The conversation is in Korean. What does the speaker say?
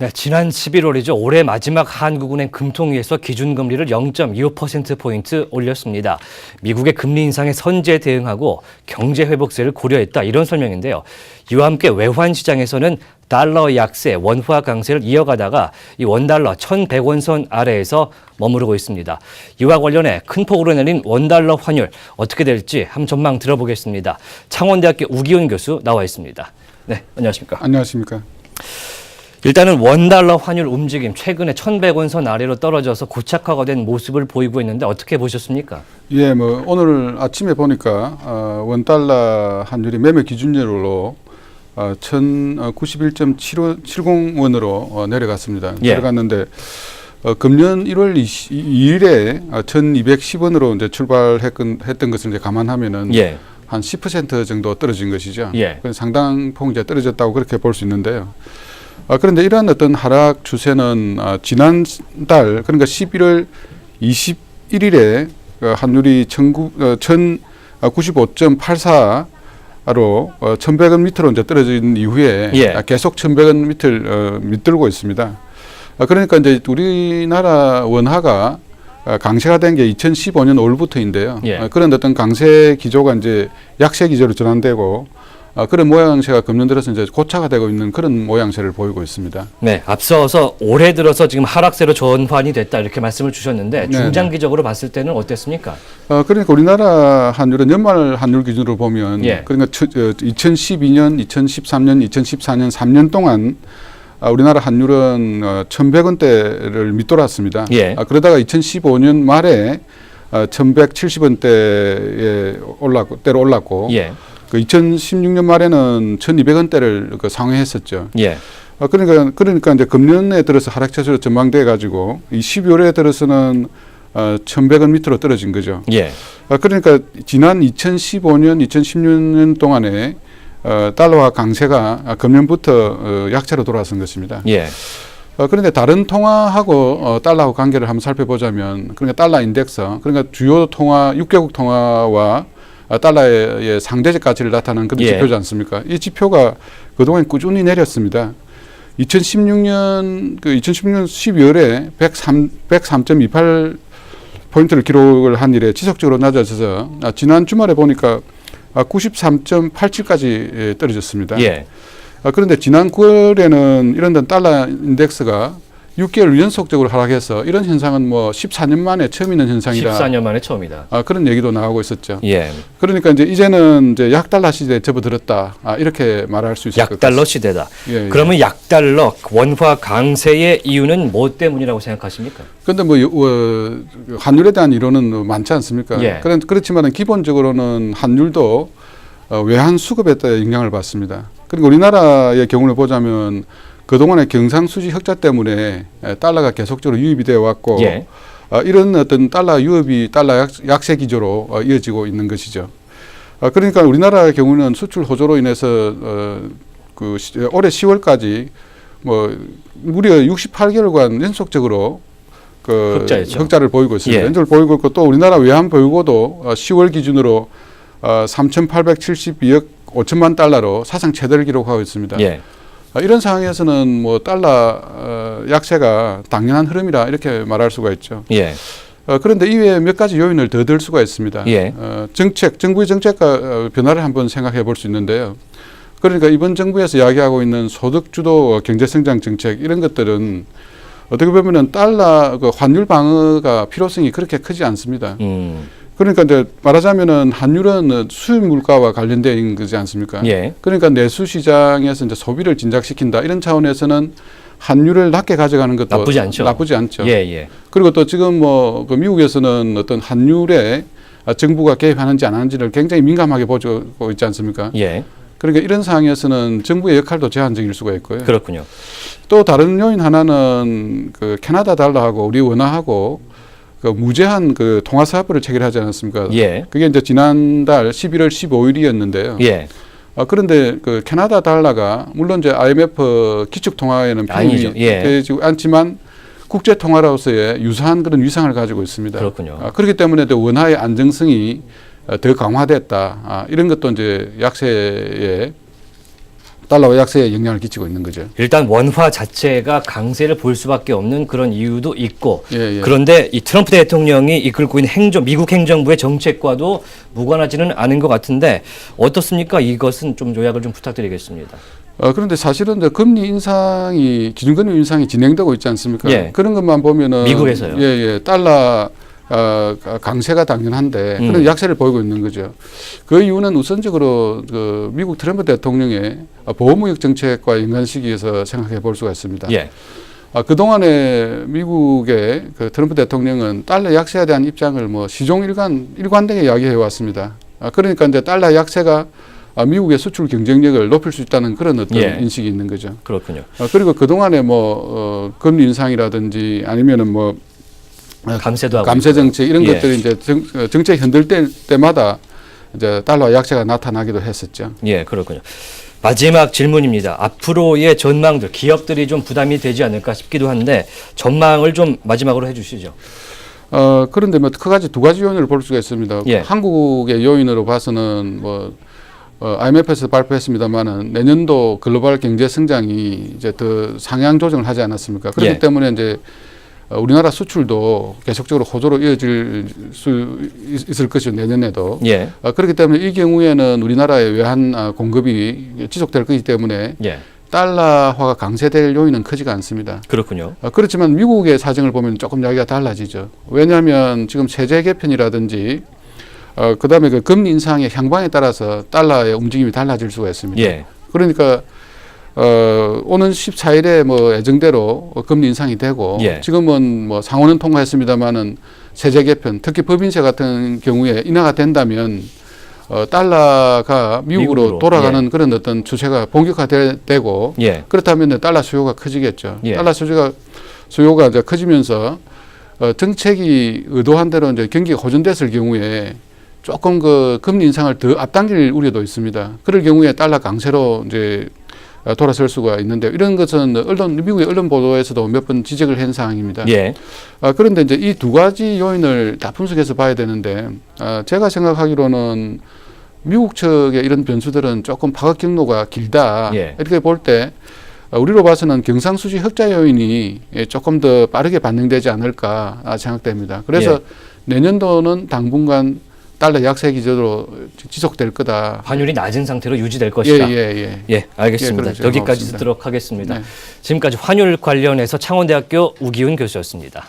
네, 지난 11월이죠. 올해 마지막 한국은행 금통위에서 기준금리를 0.25%포인트 올렸습니다. 미국의 금리 인상에 선제 대응하고 경제 회복세를 고려했다. 이런 설명인데요. 이와 함께 외환 시장에서는 달러 약세, 원화 강세를 이어가다가 이 원달러 1,100원 선 아래에서 머무르고 있습니다. 이와 관련해 큰 폭으로 내린 원달러 환율 어떻게 될지 한번 전망 들어보겠습니다. 창원대학교 우기훈 교수 나와 있습니다. 네, 안녕하십니까? 안녕하십니까. 일단은 원달러 환율 움직임 최근에 1,100원 선 아래로 떨어져서 고착화가 된 모습을 보이고 있는데 어떻게 보셨습니까? 예, 뭐 오늘 아침에 보니까 어, 원달러 환율이 매매 기준율로 어, 1,091.70원으로 어, 내려갔습니다. 예. 내려갔는데 어, 금년 1월 2일에 어, 1,210원으로 이제 출발했던 했던 것을 이제 감안하면은 예. 한10% 정도 떨어진 것이죠. 예. 그래서 상당 폭 이제 떨어졌다고 그렇게 볼 수 있는데요. 아, 그런데 이러한 어떤 하락 추세는 아, 지난달 그러니까 11월 21일에 그 환율이 19, 어, 1095.84로 어, 1100원 밑으로 이제 떨어진 이후에 예. 아, 계속 1100원 밑을 어, 밑들고 있습니다. 아, 그러니까 이제 우리나라 원화가 아, 강세가 된 게 2015년 5월부터인데요. 예. 아, 그런 어떤 강세 기조가 이제 약세 기조로 전환되고 아, 그런 모양새가 금년 들어서 이제 고차가 되고 있는 그런 모양새를 보이고 있습니다. 네, 앞서서 올해 들어서 지금 하락세로 전환이 됐다 이렇게 말씀을 주셨는데 네, 중장기적으로 봤을 때는 어땠습니까? 어, 그러니까 우리나라 환율은 연말 환율 기준으로 보면 예. 그러니까 처, 어, 2012년, 2013년, 2014년 3년 동안 아, 우리나라 환율은 어, 1,100원대를 밑돌았습니다. 예. 아, 그러다가 2015년 말에 어, 1,170원대에 올랐고 때로 올랐고 예, 그 2016년 말에는 1,200원대를 그 상회했었죠. 예, 아, 그러니까 그러니까 이제 금년에 들어서 하락 차수로 전망돼 가지고 이 12월에 들어서는 어, 1,100원 밑으로 떨어진 거죠. 예, 아, 그러니까 지난 2015년, 2016년 동안에 어, 달러화 강세가 아, 금년부터 어, 약세로 돌아선 것입니다. 예, 어, 그런데 다른 통화하고 어, 달러하고 관계를 한번 살펴보자면 그러니까 달러 인덱스 그러니까 주요 통화 6개국 통화와 아, 달러의 상대적 가치를 나타내는 그런 예. 지표지 않습니까? 이 지표가 그동안 꾸준히 내렸습니다. 2016년 그 2016년 12월에 103 103.28 포인트를 기록을 한 이래 지속적으로 낮아져서 아, 지난 주말에 보니까 아, 93.87까지 예, 떨어졌습니다. 예, 아, 그런데 지난 9월에는 이런 데 달러 인덱스가 6개월 연속적으로 하락해서 이런 현상은 뭐 14년 만에 처음 있는 현상이다. 14년 만에 처음이다. 아, 그런 얘기도 나오고 있었죠. 예, 그러니까 이제 이제는 이제 약달러 시대에 접어들었다. 아, 이렇게 말할 수 있을 것 약달러 시대다. 같습니다. 예, 예. 그러면 약달러 원화 강세의 이유는 뭐 때문이라고 생각하십니까? 근데 뭐 어, 환율에 대한 이론은 많지 않습니까? 예. 그런 그렇지만은 기본적으로는 환율도 어, 외환 수급에 따라 영향을 받습니다. 그리고 우리나라의 경우를 보자면 그동안의 경상수지 흑자 때문에 에, 달러가 계속적으로 유입이 되어 왔고 예. 어, 이런 어떤 달러 유입이 달러 약, 약세 기조로 어, 이어지고 있는 것이죠. 어, 그러니까 우리나라의 경우는 수출 호조로 인해서 어, 그 시, 올해 10월까지 뭐 무려 68개월간 연속적으로 그 흑자였죠. 흑자를 보이고 있습니다. 예. 연속을 보이고 있고 또 우리나라 외환 보유고도 어, 10월 기준으로 어, 3,872억 5천만 달러로 사상 최대를 기록하고 있습니다. 예, 아, 이런 상황에서는 뭐 달러 어, 약세가 당연한 흐름이라 이렇게 말할 수가 있죠. 예, 어, 그런데 이외에 몇 가지 요인을 더 들 수가 있습니다. 예. 어, 정책, 정부의 정책과 어, 변화를 한번 생각해 볼 수 있는데요. 그러니까 이번 정부에서 이야기하고 있는 소득 주도 경제 성장 정책 이런 것들은 어떻게 보면은 달러 그 환율 방어가 필요성이 그렇게 크지 않습니다. 음, 그러니까 이제 말하자면은 환율은 수입 물가와 관련된 거지 않습니까? 예, 그러니까 내수 시장에서 이제 소비를 진작시킨다 이런 차원에서는 환율을 낮게 가져가는 것도 나쁘지 않죠. 나쁘지 않죠. 예, 예, 그리고 또 지금 뭐 그 미국에서는 어떤 환율에 아, 정부가 개입하는지 안 하는지를 굉장히 민감하게 보고 있지 않습니까? 예, 그러니까 이런 상황에서는 정부의 역할도 제한적일 수가 있고요. 그렇군요. 또 다른 요인 하나는 그 캐나다 달러하고 우리 원화하고 그 무제한 그 통화 사업부를 체결하지 않았습니까? 예, 그게 이제 지난달 11월 15일이었는데요. 예, 아, 그런데 그 캐나다 달러가 물론 이제 IMF 기축 통화에는 아니죠. 편입이 예. 되지 않지만 국제 통화로서의 유사한 그런 위상을 가지고 있습니다. 그렇군요. 아, 그렇기 때문에 또 원화의 안정성이 어, 더 강화됐다. 아, 이런 것도 이제 약세에 달러와 약세에 영향을 끼치고 있는 거죠. 일단 원화 자체가 강세를 볼 수밖에 없는 그런 이유도 있고 예, 예. 그런데 이 트럼프 대통령이 이끌고 있는 행정 미국 행정부의 정책과도 무관하지는 않은 것 같은데 어떻습니까? 이것은 좀 요약을 좀 부탁드리겠습니다. 어, 그런데 사실은 이제 금리 인상이 기준금리 인상이 진행되고 있지 않습니까? 예. 그런 것만 보면은 미국에서요? 예, 예. 달러 어, 강세가 당연한데 음. 그런 약세를 보이고 있는 거죠. 그 이유는 우선적으로 그 미국 트럼프 대통령의 보호무역 정책과 연관시기에서 생각해 볼 수가 있습니다. 예. 아, 그동안에 미국의 그 트럼프 대통령은 달러 약세에 대한 입장을 뭐 시종 일관, 일관되게 이야기해 왔습니다. 아, 그러니까 이제 달러 약세가 아, 미국의 수출 경쟁력을 높일 수 있다는 그런 어떤 예. 인식이 있는 거죠. 그렇군요. 아, 그리고 그동안에 뭐, 어, 금리 인상이라든지 아니면은 뭐, 감세도 하고 감세. 정책 이런 예. 것들이 이제 정, 어, 정책 흔들 때, 때마다 이제 달러 약세가 나타나기도 했었죠. 예, 그렇군요. 마지막 질문입니다. 앞으로의 전망들, 기업들이 좀 부담이 되지 않을까 싶기도 한데 전망을 좀 마지막으로 해주시죠. 어, 그런데 뭐 크가지 두 가지 요인을 볼 수가 있습니다. 예. 한국의 요인으로 봐서는 뭐 어, IMF에서 발표했습니다만은 내년도 글로벌 경제 성장이 이제 더 상향 조정을 하지 않았습니까? 그렇기 예. 때문에 이제 어, 우리나라 수출도 계속적으로 호조로 이어질 수 있- 있을 것이요 내년에도 예, 어, 그렇기 때문에 이 경우에는 우리나라의 외환 아, 공급이 지속될 것이기 때문에 예, 달러화가 강세될 요인은 크지가 않습니다. 그렇군요. 어, 그렇지만 미국의 사정을 보면 조금 이야기가 달라지죠. 왜냐하면 지금 세제 개편이라든지 어, 그다음에 그 금리 인상의 향방에 따라서 달러의 움직임이 달라질 수가 있습니다. 예, 그러니까 어, 오는 14일에 뭐 예정대로 금리 인상이 되고 예. 지금은 뭐 상원은 통과했습니다만은 세제 개편, 특히 법인세 같은 경우에 인하가 된다면 어, 달러가 미국으로, 미국으로, 돌아가는 그런 어떤 추세가 본격화되고 예, 그렇다면 달러 수요가 커지겠죠. 예. 달러 수요가 수요가 이제 커지면서 어, 정책이 의도한 대로 이제 경기가 호전됐을 경우에 조금 그 금리 인상을 더 앞당길 우려도 있습니다. 그럴 경우에 달러 강세로 이제 어, 돌아설 수가 있는데 이런 것은 언론 미국의 언론 보도에서도 몇 번 지적을 한 사항입니다. 예, 아, 그런데 이제 이 두 가지 요인을 다 분석해서 봐야 되는데 아, 제가 생각하기로는 미국 측의 이런 변수들은 조금 파급 경로가 길다 예. 이렇게 볼 때 우리로 봐서는 경상수지 흑자 요인이 예, 조금 더 빠르게 반영되지 않을까 아, 생각됩니다. 그래서 예. 내년도는 당분간 달러 약세 기조로 지속될 거다. 환율이 낮은 상태로 유지될 예, 것이다. 예, 예. 예, 알겠습니다. 예, 그렇죠. 여기까지. 듣도록 하겠습니다. 네. 지금까지 환율 관련해서 창원대학교 우기훈 교수였습니다.